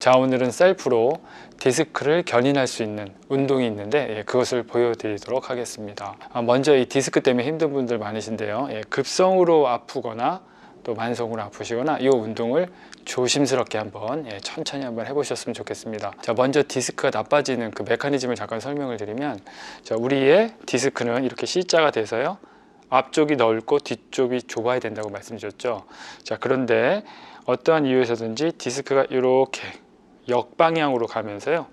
자 오늘은 셀프로 디스크를 견인할 수 있는 운동이 있는데 예, 그것을 보여드리도록 하겠습니다. 아, 먼저 이 디스크 때문에 힘든 분들 많으신데요. 예, 급성으로 아프거나 또 만성으로 아프시거나 이 운동을 조심스럽게 한번 예, 천천히 한번 해보셨으면 좋겠습니다. 자 먼저 디스크가 나빠지는 그 메커니즘을 잠깐 설명을 드리면 자 우리의 디스크는 이렇게 C자가 돼서요. 앞쪽이 넓고 뒤쪽이 좁아야 된다고 말씀드렸죠. 자 그런데 어떠한 이유에서든지 디스크가 이렇게 역방향으로 가면서요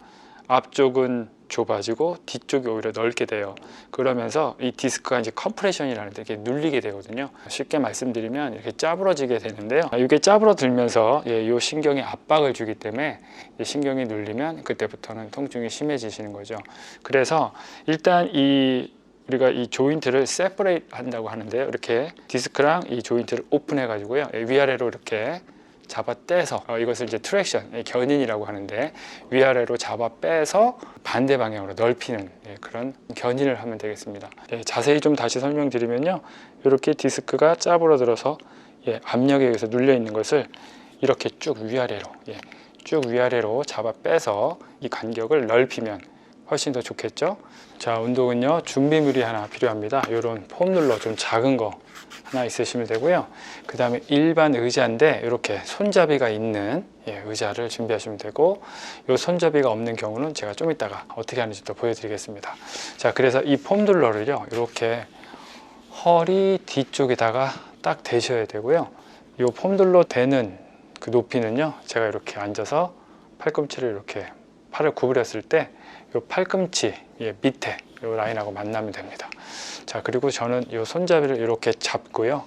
앞쪽은 좁아지고 뒤쪽이 오히려 넓게 돼요. 그러면서 이 디스크가 이제 컴프레션이라는 데 이렇게 눌리게 되거든요. 쉽게 말씀드리면 이렇게 짜부러지게 되는데요. 이게 짜부러들면서 예, 이 신경에 압박을 주기 때문에 이 신경이 눌리면 그때부터는 통증이 심해지시는 거죠. 그래서 일단 이 우리가 이 조인트를 세퍼레이트 한다고 하는데요. 이렇게 디스크랑 이 조인트를 오픈해 가지고요. 예, 위아래로 이렇게 잡아 떼서 어, 이것을 이제 트랙션 예, 견인이라고 하는데 위아래로 잡아 빼서 반대 방향으로 넓히는 예, 그런 견인을 하면 되겠습니다. 예, 자세히 좀 다시 설명드리면요, 이렇게 디스크가 짜부러들어서 예, 압력에 의해서 눌려 있는 것을 이렇게 쭉 위아래로 예, 쭉 위아래로 잡아 빼서 이 간격을 넓히면 훨씬 더 좋겠죠. 자 운동은요 준비물이 하나 필요합니다. 이런 폼롤러 좀 작은 거 하나 있으시면 되고요. 그 다음에 일반 의자인데 이렇게 손잡이가 있는 예, 의자를 준비하시면 되고 이 손잡이가 없는 경우는 제가 좀 이따가 어떻게 하는지 또 보여드리겠습니다. 자 그래서 이 폼롤러를요 이렇게 허리 뒤쪽에다가 딱 대셔야 되고요. 이 폼롤러 대는 그 높이는요 제가 이렇게 앉아서 팔꿈치를 이렇게 팔을 구부렸을 때 이 팔꿈치 예, 밑에 이 라인하고 만나면 됩니다. 자 그리고 저는 이 손잡이를 이렇게 잡고요.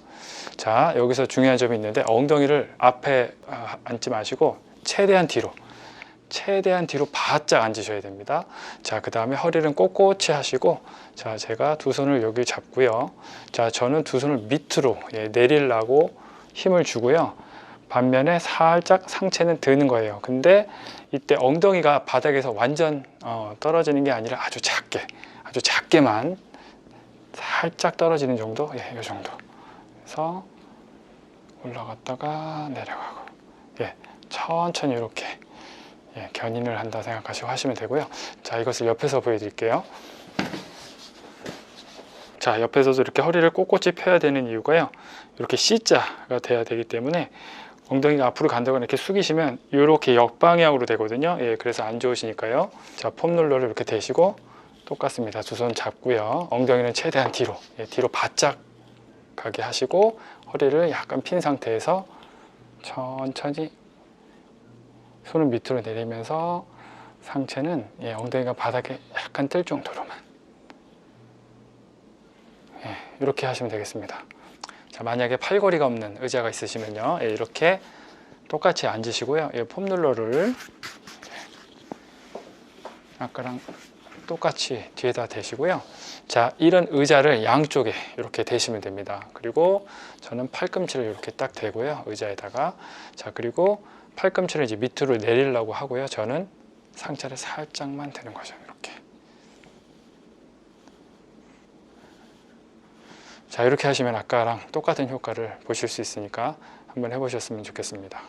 자 여기서 중요한 점이 있는데 엉덩이를 앞에 아, 앉지 마시고 최대한 뒤로 최대한 뒤로 바짝 앉으셔야 됩니다. 자, 그 다음에 허리는 꼿꼿이 하시고, 자, 제가 두 손을 여기 잡고요. 자, 저는 두 손을 밑으로 예, 내리려고 힘을 주고요. 반면에 살짝 상체는 드는 거예요. 근데 이때 엉덩이가 바닥에서 완전 어, 떨어지는 게 아니라 아주 작게, 아주 작게만 살짝 떨어지는 정도, 예, 이 정도. 그래서 올라갔다가 내려가고, 예, 천천히 이렇게 예, 견인을 한다 생각하시고 하시면 되고요. 자, 이것을 옆에서 보여드릴게요. 자, 옆에서도 이렇게 허리를 꼿꼿이 펴야 되는 이유가요. 이렇게 C자가 돼야 되기 때문에 엉덩이가 앞으로 간다거나 이렇게 숙이시면 이렇게 역방향으로 되거든요. 예, 그래서 안 좋으시니까요. 자, 폼롤러를 이렇게 대시고 똑같습니다. 두 손 잡고요. 엉덩이는 최대한 뒤로, 예, 뒤로 바짝 가게 하시고 허리를 약간 핀 상태에서 천천히 손을 밑으로 내리면서 상체는 예, 엉덩이가 바닥에 약간 뜰 정도로만 예, 이렇게 하시면 되겠습니다. 자, 만약에 팔걸이가 없는 의자가 있으시면요, 예, 이렇게 똑같이 앉으시고요, 예, 폼롤러를 아까랑 똑같이 뒤에다 대시고요. 자, 이런 의자를 양쪽에 이렇게 대시면 됩니다. 그리고 저는 팔꿈치를 이렇게 딱 대고요, 의자에다가. 자, 그리고 팔꿈치를 이제 밑으로 내리려고 하고요. 저는 상체를 살짝만 대는 거죠. 이렇게. 자, 이렇게 하시면 아까랑 똑같은 효과를 보실 수 있으니까 한번 해보셨으면 좋겠습니다.